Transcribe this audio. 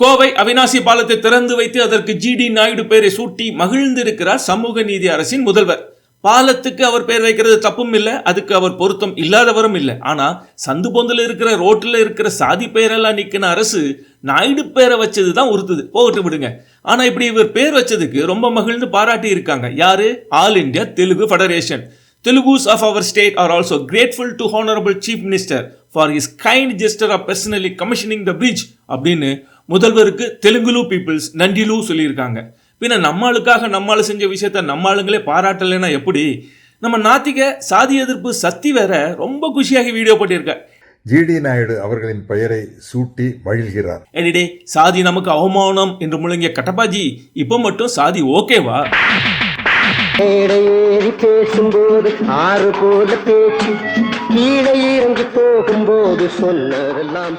கோவை அவினாசி பாலத்தை திறந்து வைத்து அதற்கு ஜிடி நாயுடு பெயரை சூட்டி மகிழ்ந்திருக்கிறார் சமூக நீதி அரசின் முதல்வர். பாலத்துக்கு அவர் பெயர் வைக்கிறது தப்பும் இல்லை அதுக்கு அவர் பொருத்தம் இல்லாதவரும் இல்லை. ஆனால் சந்து பொந்தில் இருக்கிற ரோட்டில் இருக்கிற சாதி பெயரெல்லாம் நிற்கின அரசு நாயுடு பெயரை வச்சது தான் உறுத்துது. போகட்டு விடுங்க. ஆனால் இப்படி இவர் பேர் வச்சதுக்கு ரொம்ப மகிழ்ந்து பாராட்டி இருக்காங்க. யாரு? All India Telugu federation. Telugus of our state are also grateful to Honorable Chief Minister for his kind gesture of personally commissioning the bridge அப்படின்னு முதல்வருக்கு தெலுங்குலு பீப்புள்ஸ் நன்றிலு சொல்லியிருக்காங்க. பின்ன நம்மளுக்காக நம்மால செஞ்ச விஷயத்த நம்ம ஆளுங்களே பாராட்டலைன்னா எப்படி? நம்ம நாத்திக சாதி எதிர்ப்பு சக்தி வேற ரொம்ப குஷியாகி வீடியோ போட்டிருக்க ஜிடி நாயுடு அவர்களின் பெயரை சூட்டி மகிழ்கிறார். எடிடே சாதி நமக்கு அவமானம் என்று முழங்கிய கட்டப்பாஜி இப்போ மட்டும் சாதி ஓகேவா? பேசும்போது ஆறு போல பேச்சு கீழே இறங்கி போகும்போது சொன்னதெல்லாம்